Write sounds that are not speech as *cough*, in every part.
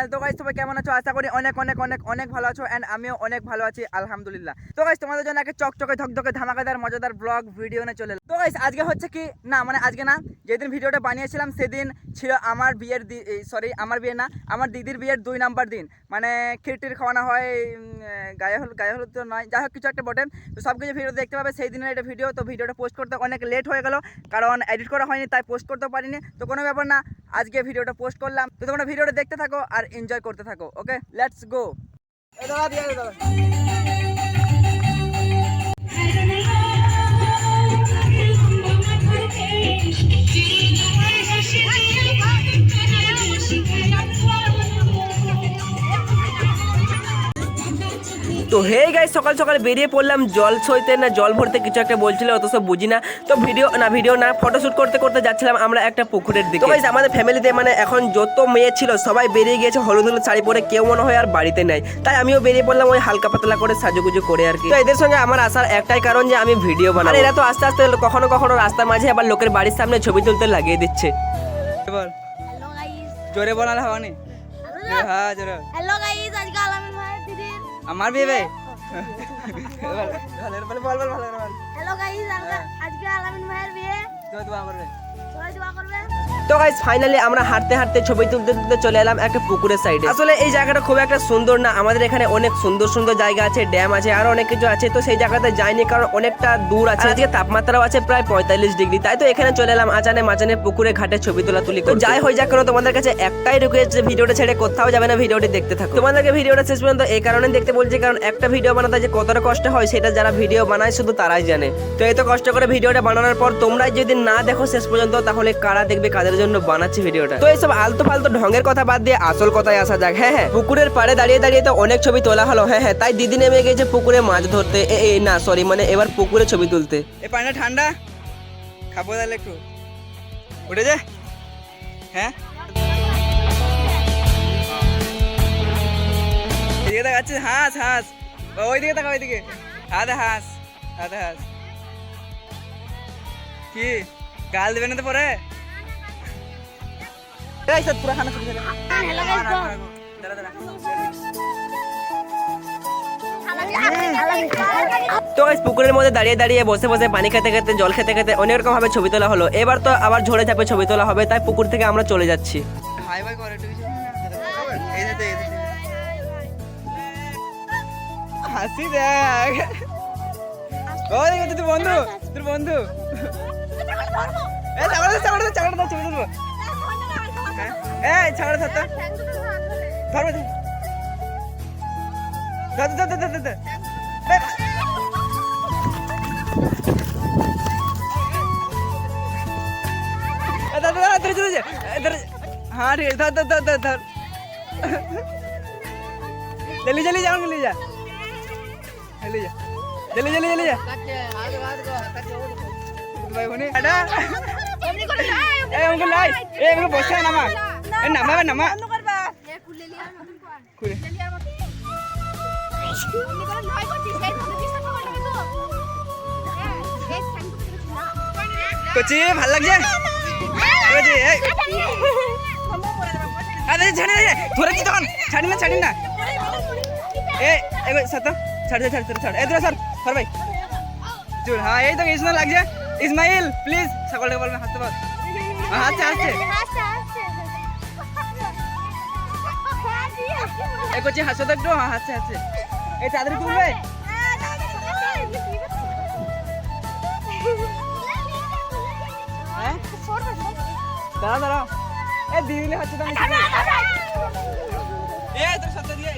Channel তো guys তোমরা কেমন আছো? আশা করি অনেক অনেক অনেক অনেক ভালো আছো এন্ড আমিও অনেক ভালো আছি, আলহামদুলিল্লাহ। তো গাইস তোমাদের জন্য একটা চকচকে, ধকধকে, ধামাকাদার, মজাদার ব্লগ ভিডিও নিয়ে চলে। তো গাইস আজকে হচ্ছে কি? না মানে আজকে না, যেদিন ভিডিওটা বানিয়েছিলাম, সেদিন ছিল আমার বিয়ের সরি আমার বিয়ে না, আমার দিদির বিয়ের দুই নাম্বার দিন। মানে খিরটির খাওয়ানো হয় গায়ে হলুদ গায়ে হলুদ তো নয়, যাই হোক, কিছু একটা বটে। তো সব কিছু ভিডিও দেখতে পাবে, সেই দিনের একটা ভিডিও তো ভিডিওটা পোস্ট করতে অনেক লেট হয়ে গেল, কারণ এডিট করা হয়নি, তাই পোস্ট করতে পারিনি। তো কোনো ব্যাপার না, আজকে ভিডিওটা পোস্ট করলাম। তো তোমরা ভিডিওটা দেখতে থাকো, আর এনজয় করতে থাকো ওকে লেটস গো তো হে গাই সকাল সকাল বেরিয়ে পড়লাম জল ছইতে না জল ভরতে কিছু একটা বলছিল অত সব বুঝি না তো ভিডিও না ভিডিও না ফটোশ্যুট করতে করতে যাচ্ছিলাম আমরা একটা পুকুরের দিকে। তো আমাদের ফ্যামিলিতে মানে এখন যত মেয়ে ছিল সবাই বেরিয়ে গিয়েছে হলুদ হলুদ শাড়ি পরে কেউ মনে হয় আর বাড়িতে নাই। তাই আমিও বেরিয়ে পড়লাম ওই হালকা পাতলা করে সাজুগুজু করে আর কি। তো এদের সঙ্গে আমার আসার একটাই কারণ যে আমি ভিডিও বানাই এরা তো আস্তে আস্তে কখনো কখনো রাস্তার মাঝে আবার লোকের বাড়ির সামনে ছবি তুলতে লাগিয়ে দিচ্ছে। এবার হ্যালো গাইস জোরে বলালে হওয়ানি হ্যাঁ জোরে। হ্যালো গাইস আজকে আলামিন ভাইয়ের দিদির আমার বিয়ে বে ভালো ভালো বল বল ভালো করে বল হ্যালো গাইস আজকে আলামিন ভাইয়ের বিয়ে দোয়া দোয়া করবে সবাই দোয়া করবে তো গাইস ফাইনালি আমরা হাঁটতে হাঁটতে ছবি তুলতে তুলতে চলে এলাম একটা পুকুরের সাইডে আসলে এই জায়গাটা খুব একটা সুন্দর না আমাদের এখানে অনেক সুন্দর সুন্দর জায়গা আছে ড্যাম আছে আরও অনেক কিছু আছে তো সেই জায়গাতে যাইনি কারণ অনেকটা দূর আছে আজকে তাপমাত্রাও আছে প্রায় পঁয়তাল্লিশ ডিগ্রি তাই তো এখানে চলে এলাম আচানে মাচানে পুকুরে ঘাটে ছবি তোলা তুলি তো যাই হয়ে যাক কেন তোমাদের কাছে একটাই রিকোয়েস্ট যে ভিডিওটা ছেড়ে কোথাও যাবে না ভিডিওটি দেখতে থাকো। তোমাদেরকে ভিডিওটা শেষ পর্যন্ত এই কারণে দেখতে বলছি কারণ একটা ভিডিও বানাতে যে কতটা কষ্ট হয় সেটা যারা ভিডিও বানায় শুধু তারাই জানে। তো এই তো কষ্ট করে ভিডিওটা বানানোর পর তোমরা যদি না দেখো শেষ পর্যন্ত তাহলে কারা দেখবে কাদের জন্য বানাচ্ছি ভিডিওটা। তো এইসব আলতু ফালতু ঢঙ্গের কথা বাদ দিয়ে আসল কথায় আসা যাক। হ্যাঁ হ্যাঁ পুকুরের পাড়ে দাঁড়িয়ে দাঁড়িয়ে তো অনেক ছবি তোলা হলো। হ্যাঁ হ্যাঁ তাই দিদি নেমে গেছে পুকুরে মাছ ধরতে। এ এ, না সরি মানে এবার পুকুরে ছবি তুলতে। এই পানিটা ঠান্ডা? খাব তাহলে একটু। উঠে যা। হ্যাঁ? এদিকে দেখাচ্ছে হাঁস হাঁস। ওই দিকে তাকা ওইদিকে। হাতে হাঁস হাতে হাঁস। কি? গাল দেবে না তো পরে? এই সব পুরো খানা শুরু হ্যালো গাইস গো দাঁড়া দাঁড়া তো গাইস পুকুরের মধ্যে দাঁড়িয়ে দাঁড়িয়ে বসে বসে পানি খেতে খেতে জল খেতে খেতে অনেক রকম ভাবে ছবি তোলা হলো এবার তো আবার ঝরে চাপে ছবি তোলা হবে তাই পুকুর থেকে আমরা চলে যাচ্ছি হাই বাই করে একটু কিছু এই যে এই যে হাসি দেখ ওই তুই বন্ধু তোর বন্ধু ছবি তুলবো হ্যাঁ এই ছাগড়া ধর তো ধরবে ধর ধর ধর ধর ধর ধর धर धर धर धर धर हाँ ठीक है धर धर धर धर धर जल्दी जल्दी जाओ जल्दी जा जल्दी जा जल्दी जल्दी जल्दी जा भाई होने अड़ा এমনি করে না ए उनको लाई ए उनको बसा नामा ए নামা নামা। কচি ভালো লাগছে? কচি আরে ছাড়ি দে ধরেছি তখন। ছাড়ি না ছাড়ি না। এ এগো সত ছাড় দে ছাড় তোর ছাড়। এদরা সর সর ভাই। জোর হ্যাঁ এই তো ইসমাইল লাগছে। ইসমাইল প্লিজ সকাল সকাল হাসতে পার। হাসছে। হাসছে করছি হাসো তো একটু। হ্যাঁ হাসছে হাসছে। এই চাদরি তুলবে হ্যাঁ? দাঁড়া দাঁড়া এ দিদি হাসছে তো এ তোর সাথে দিয়ে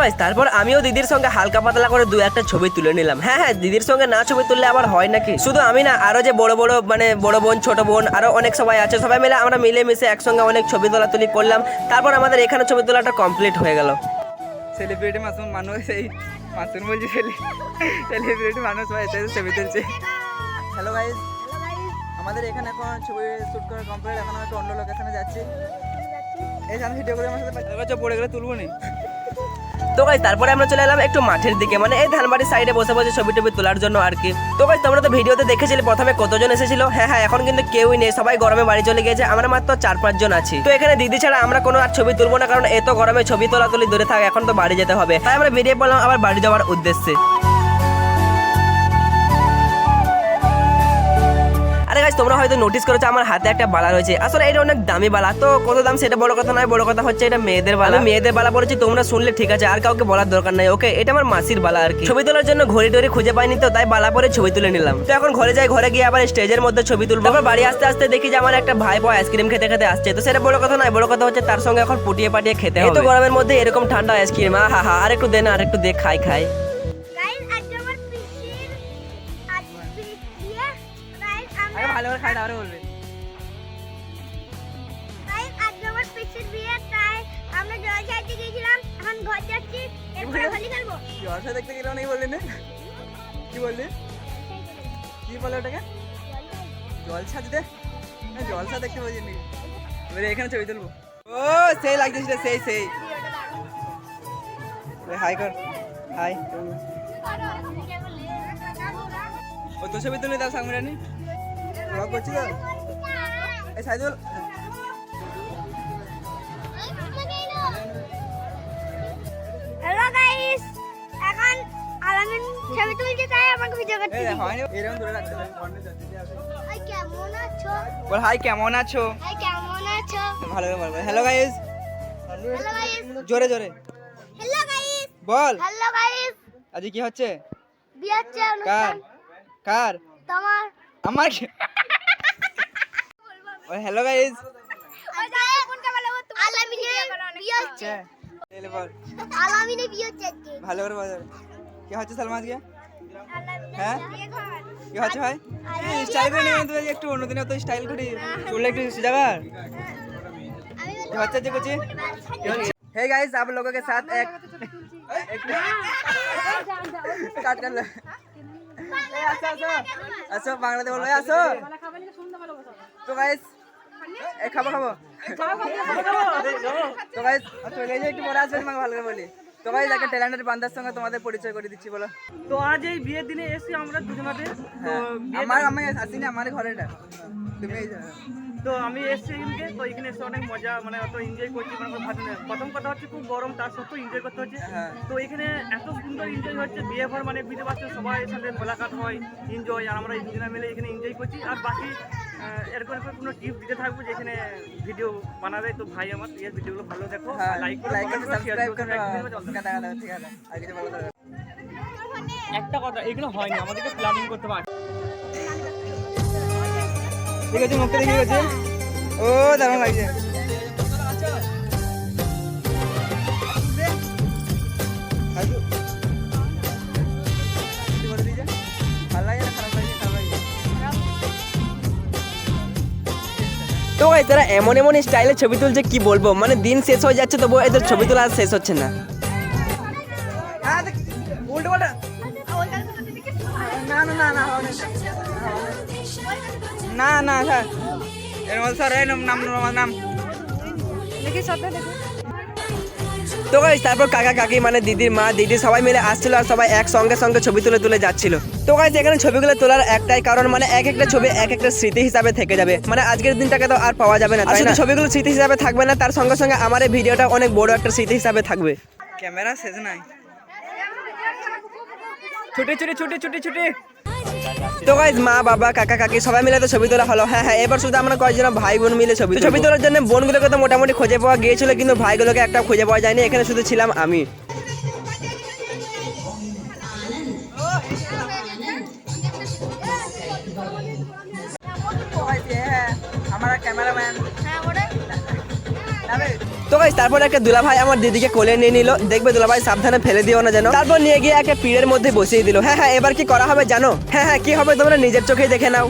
গাইস তারপর আমিও দিদির সঙ্গে হালকা পাতলা করে দু একটা ছবি তুলে নিলাম। হ্যাঁ হ্যাঁ দিদির সঙ্গে না ছবি তুললে আবার হয় নাকি? শুধু আমি না আরও যে বড় বড় মানে বড় বোন ছোট বোন আরও অনেক সবাই আছে। সবাই মিলে আমরা মিলে মিশে একসঙ্গে অনেক ছবি তোলা তুলি করলাম। তারপর আমাদের এখানে ছবি তোলাটা কমপ্লিট হয়ে গেল। সেলিব্রিটি মাসুম মানুষ এই মাসুম বলছি সেলিব্রিটি মানুষ সবাই এসে ছবি তুলছে। হ্যালো গাইজ আমাদের এখানে এখন ছবি শ্যুট করা কমপ্লিট এখন আমরা একটা অন্য লোকেশনে যাচ্ছি। এই ভিডিও করে আমার সাথে পড়ে গেলে তুলবো নি? তো গাইস তারপরে আমরা চলে এলাম একটু মাঠের দিকে মানে এই ধানবাড়ির সাইডে বসে বসে ছবি টবি তোলার জন্য আর কি। তো গাইস তোমরা তো ভিডিওতে দেখেছিলে, প্রথমে কতজন এসেছিল? হ্যাঁ হ্যাঁ এখন কিন্তু কেউই নেই, সবাই গরমে বাড়ি চলে গিয়েছে, আমরা মাত্র চার পাঁচজন আছি। তো এখানে দিদি ছাড়া আমরা কোনো আর ছবি তুলবো না, কারণ এত গরমে ছবি তোলা তুলি দূরে থাকে, এখন তো বাড়ি যেতে হবে। তাই আমরা বেরিয়ে পড়লাম আবার বাড়ি যাওয়ার উদ্দেশ্যে। তোমরা হয়তো নোটিস করেছ আমার হাতে একটা বালা রয়েছে। আসলে এটা অনেক দামি বালা। তো কত দাম সেটা বড় কথা নয় বড় কথা হচ্ছে এটা মেয়েদের বালা। মেয়েদের বালা পড়েছি তোমরা শুনলে ঠিক আছে আর কাউকে বলার দরকার নাই ওকে এটা আমার মাসির বালা আর কি। ছবি তোলার জন্য ঘড়ি টড়ি খুঁজে পাইনি তো তাই বালা পরে ছবি তুলে নিলাম। তো এখন ঘরে যাই ঘরে গিয়ে আবার স্টেজের মধ্যে ছবি তুলবো। তারপর বাড়ি আসতে আসতে দেখি যে আমার একটা ভাই বয় আইসক্রিম খেতে খেতে আসছে। তো সেটা বড় কথা নয় বড় কথা হচ্ছে তার সঙ্গে এখন পুটিয়ে পাটিয়ে খেতে হবে তো গরমের মধ্যে এরকম ঠান্ডা আইসক্রিম হা হা আর একটু দে না আর একটু দে খাই খাই। তারপরে বলবে। আমার পিসির বিয়ে তাই আমরা জল চাইতে গিয়েছিলাম এখন ঘর যাচ্ছি এরপরে হোলি খেলব। জলসা দেখতে নাকি বললি না? কি বললি? কি বলে ওটাকে? জলসা দিতে জলসা দেখতে বলছি নাকি এবারে এখানে ছবি তুলবো। ও সেই লাগতেছিল সেই সেই। হাই কর। হাই। ও তো ছবি তুলে দাও সামনে রানি? ব্লগ করছি তো। এই সাইদুল। হ্যালো গাইস এখন আলামিন ছবি তুলছে তাই আমাকে ভিডিও করতে এই। হয়নি। এরকম ধরে রাখতে হবে। ভাই কেমন আছো? বল হাই কেমন আছো? ভাই কেমন আছো? ভালো বল হ্যালো গাইস হ্যালো গাইস জোরে জোরে। হ্যালো গাইস বল। হ্যালো গাইস আজকে কি হচ্ছে? বিয়ে হচ্ছে কার? কার? তোমার আমার কি *laughs* বল হ্যালো গাইস আলামিনের বিয়ে হচ্ছে এলে বল আলামিনের বিয়ে হচ্ছে আজকে ভালো করে বল কি হচ্ছে সালমা আজকে আলামিনের হ্যাঁ? বিয়ে ঘর। কি হচ্ছে ভাই স্টাইল করে নিয়ে তুই একটু অন্যদিনে তো স্টাইল করি চুলটা একটু জায়গার আমি কি হচ্ছে আজকে কুচি हे गाइस आप लोगों के साथ एक एक কাট কাট এই আসো আসো আসো বাংলাতে বলো আসো। তো গাইস খাব খাব। তো গাইস চলে যাই একটু পরে আসবেন ভালো করে বলি। তো গাইস একটা ট্যালেন্টেড বান্দার সঙ্গে তোমাদের পরিচয় করে দিচ্ছি বলো। তো আজ এই বিয়ের দিনে এসে আমরা দুজনাতে। তো হ্যাঁ, আমার আমি আসিনি আমার ঘরে এটা। তুমি তো আমি এসছি এখানে তো এখানে এসে অনেক মজা মানে অত এনজয় করছি মানে। প্রথম কথা হচ্ছে খুব গরম তার সত্ত্বেও এনজয় করতে হচ্ছে। হ্যাঁ। তো এখানে এত সুন্দর এনজয় হচ্ছে বিয়ে ঘর মানে বুঝতে পারছ সবাই সাথে মোলাকাত হয় এনজয় আর আমরা দুজনে মিলে এখানে এনজয় করছি। আর বাকি এরকম কোনো টিপস দিতে থাকব যে এখানে ভিডিও বানাবে। তো ভাই আমার এই ভিডিওগুলো ভালো দেখো হ্যাঁ লাইক করো লাইক করো করো সাবস্ক্রাইব করো। ঠিক আছে আর কিছু দরকার একটা কথা এগুলো হয়নি আমাদেরকে প্ল্যানিং করতে পারে ঠিক আছে মুখটা দেখে গেছে? ও দারুণ লাগছে। তো গাইস তারা এমন এমন স্টাইলে ছবি তুলছে কি বলব? মানে দিন শেষ হয়ে যাচ্ছে তবু এদের ছবি তোলা আর শেষ হচ্ছে না। হ্যাঁ দেখ, না না না না হবে না। না না স্যার এর মধ্যে স্যার এই নাম দেখি সাথে নাম তো গাইস তারপর কাকা কাকি মানে দিদির মা দিদি সবাই মিলে আসছিল আর সবাই এক সঙ্গে সঙ্গে ছবি তুলে তুলে যাচ্ছিল। তো গাইস এখানে ছবিগুলো তোলার একটাই কারণ মানে এক একটা ছবি এক একটা স্মৃতি হিসাবে থেকে যাবে। মানে আজকের দিনটাকে তো আর পাওয়া যাবে না তাই না? ছবিগুলো স্মৃতি হিসাবে থাকবে না তার সঙ্গে সঙ্গে আমার এই ভিডিওটা অনেক বড় একটা স্মৃতি হিসাবে থাকবে। ক্যামেরা শেষ নাই। ছুটি ছুটি ছুটি ছুটি ছুটি। তো গাইজ মা, বাবা, কাকা, কাকি, সবাই মিলে তো ছবি তোলা হলো। হ্যাঁ হ্যাঁ এবার শুধু আমরা কয়েকজন ভাই বোন মিলে ছবি ছবি তোলার জন্য বোনগুলোকে তো মোটামুটি খুঁজে পাওয়া গিয়েছিল, কিন্তু ভাইগুলোকে একটা খুঁজে পাওয়া যায়নি। এখানে শুধু ছিলাম আমি। তারপর একটা দুলা ভাই আমার দিদিকে কোলে নিয়ে নিল। দেখবে দুলা ভাই সাবধানে ফেলে দিও না যেন। তারপর নিয়ে গিয়ে একটা পীরের মধ্যে বসিয়ে দিল। হ্যাঁ হ্যাঁ এবার কি করা হবে জানো? হ্যাঁ হ্যাঁ কি হবে তোমরা নিজের চোখেই দেখে নাও।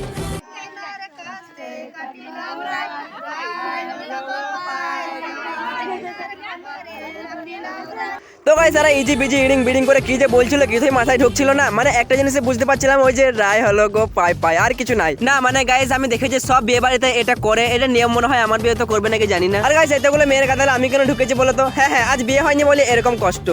তো ভাই তারা ইজি বিজি ইডিং বিডিং করে কি যে বলছিল কিছুই মাথায় ঢুকছিল না। মানে একটা জিনিসে বুঝতে পারছিলাম, ওই যে রায় হলো গো, পাই পাই, আর কিছু নাই। না মানে গাইজ আমি দেখেছি সব বিয়ে বাড়িতে এটা করে, এটা নিয়ম মনে হয় আমার বিয়ে তো করবে নাকি জানি না। আর গাইজ এতগুলো মেয়ের কাতারে আমি কেন ঢুকেছি বলো তো? হ্যাঁ হ্যাঁ আজ বিয়ে হয়নি বলে এরকম কষ্ট।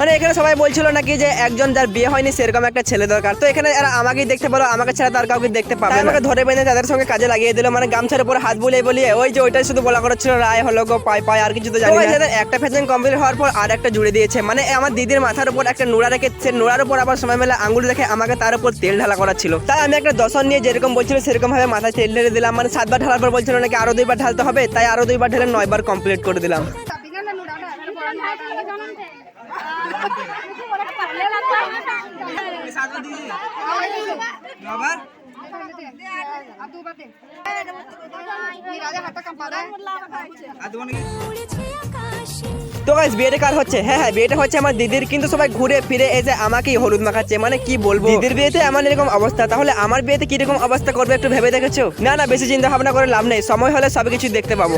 মানে এখানে সবাই বলছিল নাকি যে একজন যার বিয়ে হয়নি সেরকম একটা ছেলে দরকার। তো এখানে এরা আমাকেই দেখতে পারো আমাকে ছাড়া তার কাউকে দেখতে পাবে না। আমাকে ধরে বেঁধে তাদের সঙ্গে কাজে লাগিয়ে দিল মানে গামছার উপর হাত বুলিয়ে বলিয়ে। ওই যে ওইটাই শুধু বলা করেছিল রায় হলো গো পাই পাই আর কিছু তো জানি না। একটা ফ্যাশন কমপ্লিট হওয়ার পর আর একটা জুড়ে দিয়েছে। মানে আমার দিদির মাথার উপর একটা নোড়া রেখে সে নোড়ার উপর আবার সময় মেলে আঙুল রেখে আমাকে তার উপর তেল ঢালা করা ছিল। তাই আমি একটা দশন নিয়ে যেরকম বলছিল সেরকম ভাবে মাথায় তেল ঢেলে দিলাম। মানে সাতবার ঢালার পর বলছিল নাকি আরও দুইবার ঢালতে হবে তাই আরও দুইবার ঢেলে নয়বার কমপ্লিট করে দিলাম। Kampada. তো গাইস বিয়েটা কার হচ্ছে? হ্যাঁ হ্যাঁ বিয়েটা হচ্ছে আমার দিদির কিন্তু সবাই ঘুরে ফিরে এসে আমাকেই হলুদ মাখাচ্ছে। মানে কি বলব? দিদির বিয়েতে আমার এরকম অবস্থা তাহলে আমার বিয়েতে কীরকম অবস্থা করবে একটু ভেবে দেখেছ? না না বেশি চিন্তা ভাবনা করে লাভ নেই। সময় হলে সব কিছু দেখতে পাবো।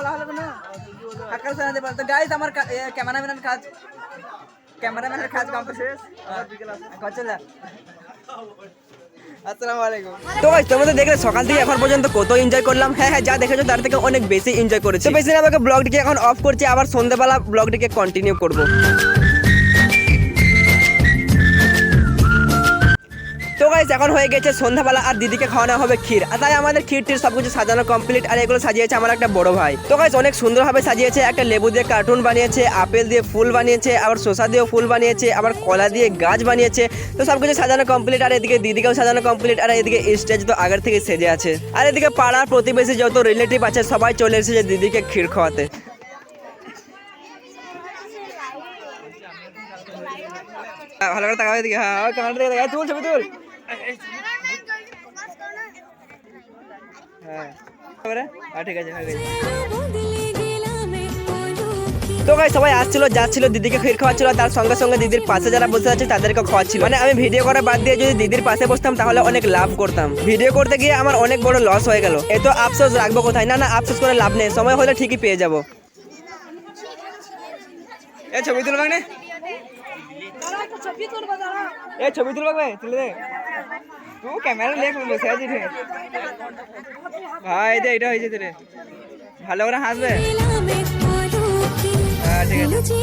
বলা হলো না হাক্কার শোনাতে পারতো গাইস আমার ক্যামেরাম্যানের কাজ ক্যামেরাম্যানের কাজ কমপ্লিট শেষ কচল আসসালামু আলাইকুম। তো তোমরা তো দেখলে সকাল থেকে এখন পর্যন্ত কত এনজয় করলাম। হ্যাঁ হ্যাঁ যা দেখেছ তার থেকে অনেক বেশি এনজয় করেছি। বেশি আমাকে ব্লগটিকে এখন অফ করছি। আবার সন্ধ্যাবেলা ব্লগটিকে কন্টিনিউ করব। তো গাইস এখন হয়ে গেছে সন্ধ্যাবেলা আর দিদিকে খাওয়ানো হবে ক্ষীর। আর তাই আমাদের ক্ষীর টির সবকিছু সাজানো কমপ্লিট আর এগুলো সাজিয়েছে আমার একটা বড় ভাই। তো গাইস অনেক সুন্দরভাবে সাজিয়েছে, একটা লেবু দিয়ে কার্টুন বানিয়েছে, আপেল দিয়ে ফুল বানিয়েছে, আবার শসা দিয়েও ফুল বানিয়েছে, আবার কলা দিয়ে গাছ বানিয়েছে। তো সবকিছু সাজানো কমপ্লিট আর এদিকে দিদিকেও সাজানো কমপ্লিট আর এদিকে স্টেজ তো আগের থেকে সেজে আছে। আর এদিকে পাড়ার প্রতিবেশী যত রিলেটিভ আছে, সবাই চলে এসেছে দিদিকে ক্ষীর খাওয়াতে। ভালো করে তাকাবে এদিকে হ্যাঁ ক্যামেরা দিকে তাকা তুল ছবি তুল হ্যাঁ ঠিক আছে তো গাই সবাই আসছিল যাচ্ছিল দিদিকে ক্ষীর খাওয়াচ্ছিল তার সঙ্গে সঙ্গে দিদির পাশে যারা বসে আছে তাদেরকে খাওয়াচ্ছিল। মানে আমি ভিডিও করা বাদ দিয়ে যদি দিদির পাশে বসতাম তাহলে অনেক লাভ করতাম। ভিডিও করতে গিয়ে আমার অনেক বড় লস হয়ে গেল। এ তো আফসোস রাখব কোথায়? না না আফসোস করে লাভ নেই। সময় হলে ঠিকই পেয়ে যাব। এ ছবি তুলবে না? এ ছবি তুলবে তুলে দে। তুই ক্যামেরা লেখ বসে আছিস রে। ভাই, দে, এটা হয়েছে রে ভালো করে হাসবে? হ্যাঁ ঠিক আছে।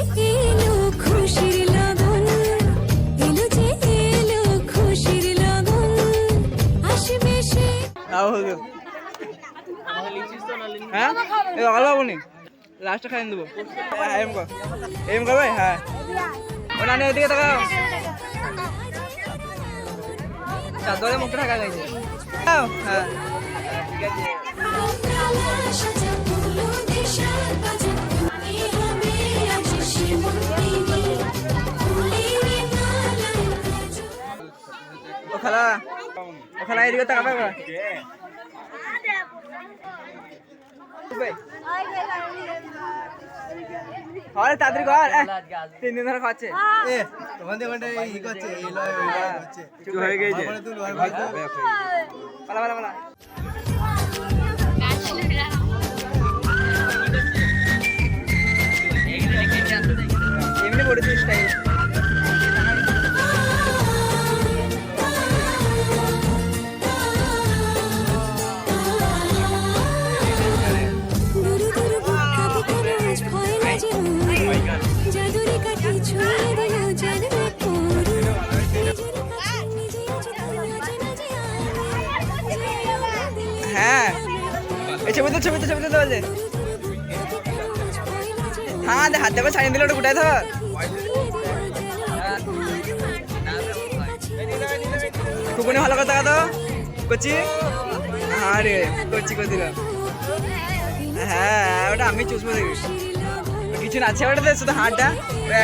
হ্যাঁ এই অকাল পাবনি লাস্টে খাই দেবো। হ্যাঁ এম কর। এম হ্যাঁ। ও, নানি ওইদিকে তাকাও। চাদরে মুখটা ঢাকা গেছে হ্যাঁ হ্যাঁ। ঠিক আছে সাজা ফুলো দেশার বাজা মনে হবে আজ তিন দিন ধরে খাচ্ছে এ তোমাদের ওখানে ই করছে এই লয় আরে তাড়াতাড়ি চুপ হয়ে গেছে। পালা পালা পালা। এমনি পড়েছি স্টাইল হ্যাঁ। এই ছবি ছবি তো ছবি তো হ্যাঁ ছাড়িয়ে দিলে ওটা গোটাই ধর। খুবই ভালো কথা তো কচি? আরে, কচি করে দিল হ্যাঁ ওটা আমি চুষবো দেখি কিছু না আছে শুধু হাঁটা।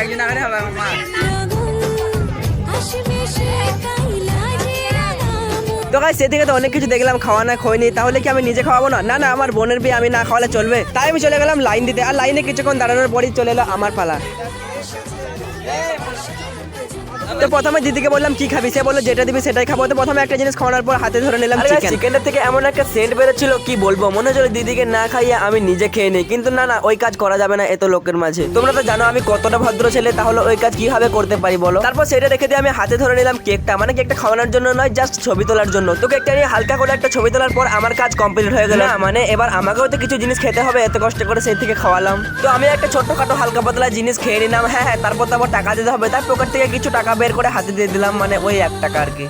একদিন আগে হবে, আমার মা। তো গাই সে থেকে তো অনেক কিছু দেখলাম, খাওয়া না খোয়নি তাহলে কি আমি নিজে খাওয়াবো না? না না, আমার বোনের বিয়ে আমি না খাওয়ালে চলবে। তাই আমি চলে গেলাম লাইন দিতে, আর লাইনে কিছুক্ষণ দাঁড়ানোর পরই চলে এলো আমার পালা। তো প্রথমে দিদিকে বললাম কি খাবি? সে বলল যেটা দিবি সেটাই খাব। তো প্রথমে একটা জিনিস খাওয়ানোর পর হাতে ধরে নিলাম চিকেন চিকেনটা থেকে এমন একটা সেন্ট বেরোচ্ছিল কি বলব? মনে হচ্ছিল দিদিকে না খাইয়ে আমি নিজে খেয়ে নিই। কিন্তু না না ওই কাজ করা যাবে না এত লোকের মাঝে। তোমরা তো জানো আমি কতটা ভদ্র ছেলে তাহলে ওই কাজ কীভাবে করতে পারি বলো? তারপর সেটা রেখে দিয়ে আমি হাতে ধরে নিলাম কেকটা। মানে কেকটা খাওয়ানোর জন্য নয় জাস্ট ছবি তোলার জন্য। তো কেকটা নিয়ে হালকা করে একটা ছবি তোলার পর আমার কাজ কমপ্লিট হয়ে গেল। না মানে এবার আমাকেও তো কিছু জিনিস খেতে হবে এত কষ্ট করে সেই থেকে খাওয়ালাম। তো আমি একটা ছোট্টখাটো হালকা পাতলা জিনিস খেয়ে নিলাম। হ্যাঁ হ্যাঁ তারপর তারপর টাকা দিতে হবে। তার পকেট থেকে কিছু টাকা বের করে হাতে দিয়ে দিলাম মানে ওই এক টাকা আর কি।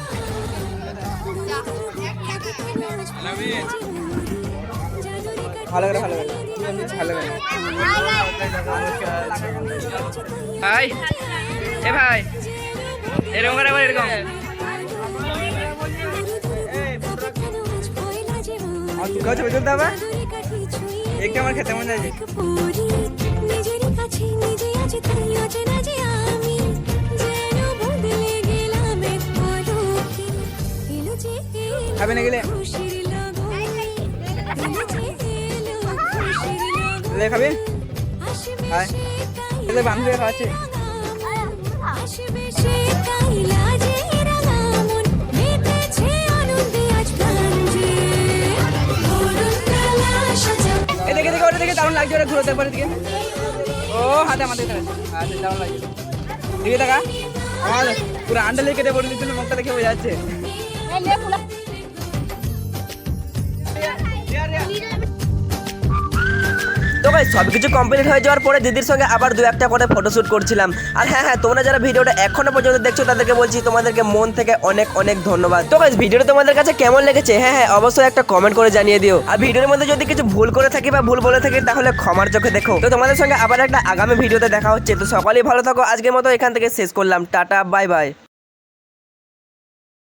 ভালো করে ভালো করে। ভাই এ ভাই এরকম করে আবার এরকম। আমার খেতে মনে আছে আনন্দে আজ প্রাণ যে অরুণ বেলা সাজা এ দেখে দেখে ওটা দেখে দারুণ লাগছে ওটা ঘুরোতে পারে দিকে ও হাতে আমাদের এখানে। হাতে দারুণ লাগছে। দিকে দেখা আমার পুরো আন্ডা লেগে পড়ে দিচ্ছিল মুখটা দেখে বোঝা যাচ্ছে। তো ভাই সব কিছু কমপ্লিট হয়ে যাওয়ার পরে দিদির সঙ্গে আবার দু একটা করে ফটোশুট করছিলাম। আর হ্যাঁ হ্যাঁ তোমরা যারা ভিডিওটা এখনও পর্যন্ত দেখছ, তাদেরকে বলছি তোমাদেরকে মন থেকে অনেক অনেক ধন্যবাদ। তো ভিডিওটা তোমাদের কাছে কেমন লেগেছে? হ্যাঁ হ্যাঁ অবশ্যই একটা কমেন্ট করে জানিয়ে দিও। আর ভিডিওর মধ্যে যদি কিছু ভুল করে থাকি বা ভুল বলে থাকি, তাহলে ক্ষমার চোখে দেখো। তো তোমাদের সঙ্গে আবার একটা আগামী ভিডিওতে দেখা হচ্ছে। তো সকালেই ভালো থাকো। আজকের মতো এখান থেকে শেষ করলাম। Tata bye bye